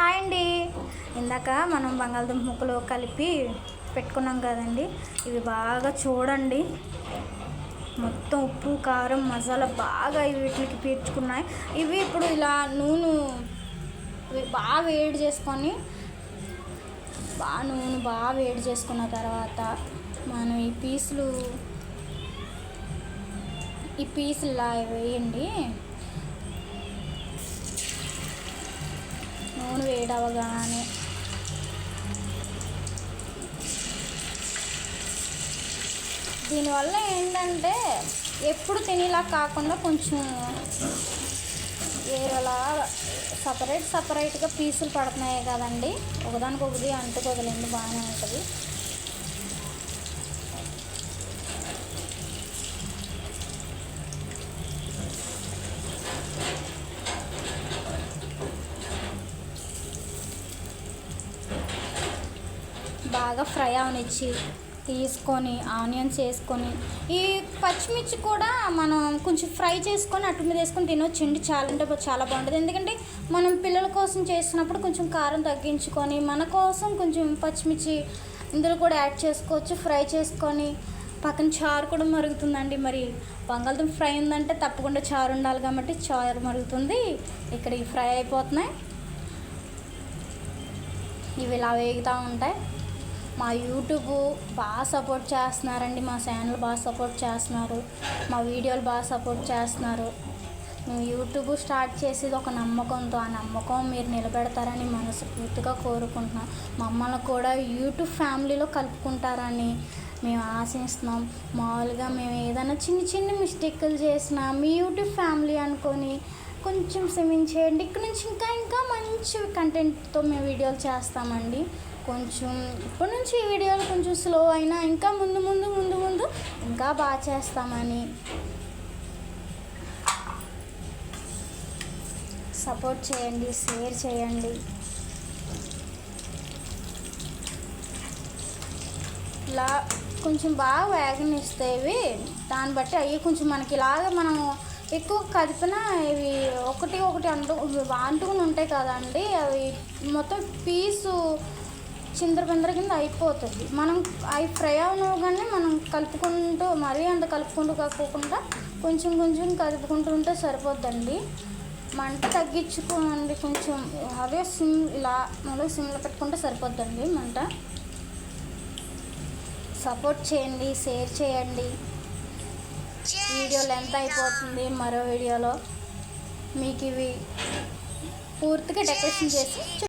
Hi అండి. ఇందాక మనం బంగాళదుంప ముక్కలు కలిపి పెట్టుకున్నాం కదండి. ఇవి బాగా చూడండి. మొత్తం ఉప్పు కారం మసాలా బాగా ఇవి వీటికి పీల్చుకున్నాయి ఇవి ఇప్పుడు ఇలా నూనె బాగా వేడి చేసుకొని బాగా నూనె బాగా వేడి చేసుకున్న తర్వాత మనం ఈ పీసులు ఈ పీసులు ఇలా వేయండి. నూనె వేడవగానే దీనివల్ల ఏంటంటే ఎప్పుడు తినేలా కాకుండా కొంచెం వేరేలా సపరేట్ సపరేట్గా పీసులు పడుతున్నాయి కదండి. ఒకదానికొకటి అంటుకోదలేండి బాగానే ఉంటుంది. బాగా ఫ్రై అవనిచ్చి తీసుకొని ఆనియన్స్ వేసుకొని ఈ పచ్చిమిర్చి కూడా మనం కొంచెం ఫ్రై చేసుకొని అటు మీద వేసుకొని తినొచ్చండి చాలా అంటే చాలా బాగుంటుంది. ఎందుకంటే మనం పిల్లల కోసం చేసినప్పుడు కొంచెం కారం తగ్గించుకొని మన కోసం కొంచెం పచ్చిమిర్చి ఇందులో కూడా యాడ్ చేసుకోవచ్చు. ఫ్రై చేసుకొని పక్కన చారు కూడా మరుగుతుందండి మరి. బంగాళదుంప ఫ్రై ఉందంటే తప్పకుండా చారు ఉండాలి కాబట్టి చారు మరుగుతుంది. ఇక్కడ ఈ ఫ్రై అయిపోతున్నాయి. ఇవి ఇలా వేగుతూ ఉంటాయి. మా యూట్యూబ్ బాగా సపోర్ట్ చేస్తున్నారండి. మా ఛానల్ బాగా సపోర్ట్ చేస్తున్నారు. మా వీడియోలు బాగా సపోర్ట్ చేస్తున్నారు. మేము యూట్యూబ్ స్టార్ట్ చేసేది ఒక నమ్మకంతో ఆ నమ్మకం మీరు నిలబెడతారని మనస్ఫూర్తిగా కోరుకుంటున్నాం. మమ్మల్ని కూడా యూట్యూబ్ ఫ్యామిలీలో కలుపుకుంటారని మేము ఆశిస్తున్నాం. మామూలుగా మేము ఏదైనా చిన్న చిన్న మిస్టేక్లు చేసినా మీ యూట్యూబ్ ఫ్యామిలీ అనుకొని కొంచెం క్షమించేయండి. చేయండి ఇక్కడ నుంచి ఇంకా ఇంకా మంచి కంటెంట్తో మేము వీడియోలు చేస్తామండి. కొంచెం ఇప్పటి నుంచి ఈ వీడియోలు కొంచెం స్లో అయినా ఇంకా ముందు ముందు ముందు ముందు ఇంకా బాగా చేస్తామని. సపోర్ట్ చేయండి షేర్ చేయండి. ఇలా కొంచెం బాగా వేగనిస్తే ఇవి దాన్ని బట్టి అవి కొంచెం మనకి ఇలాగ మనం ఎక్కువ కదిపినా ఇవి ఒకటి ఒకటి అంటు అంటుకుని ఉంటాయి కదండి అవి మొత్తం పీసు చిందరబిందర కింద అయిపోతుంది. మనం అవి ఫ్రై అవనగానే మనం కలుపుకుంటూ మరీ అంత కలుపుకుంటూ కాకోకుండా కొంచెం కొంచెం కలుపుకుంటూ ఉంటే సరిపోద్దండి. మంట తగ్గించుకోండి కొంచెం. అదే సిమ్ ఇలా మళ్ళీ సిమ్లో పెట్టుకుంటే సరిపోద్దండి మంట. సపోర్ట్ చేయండి షేర్ చేయండి. వీడియో లెంత్ అయిపోతుంది మరో వీడియోలో. మీకు ఇవి పూర్తిగా డెకరేషన్ చేసి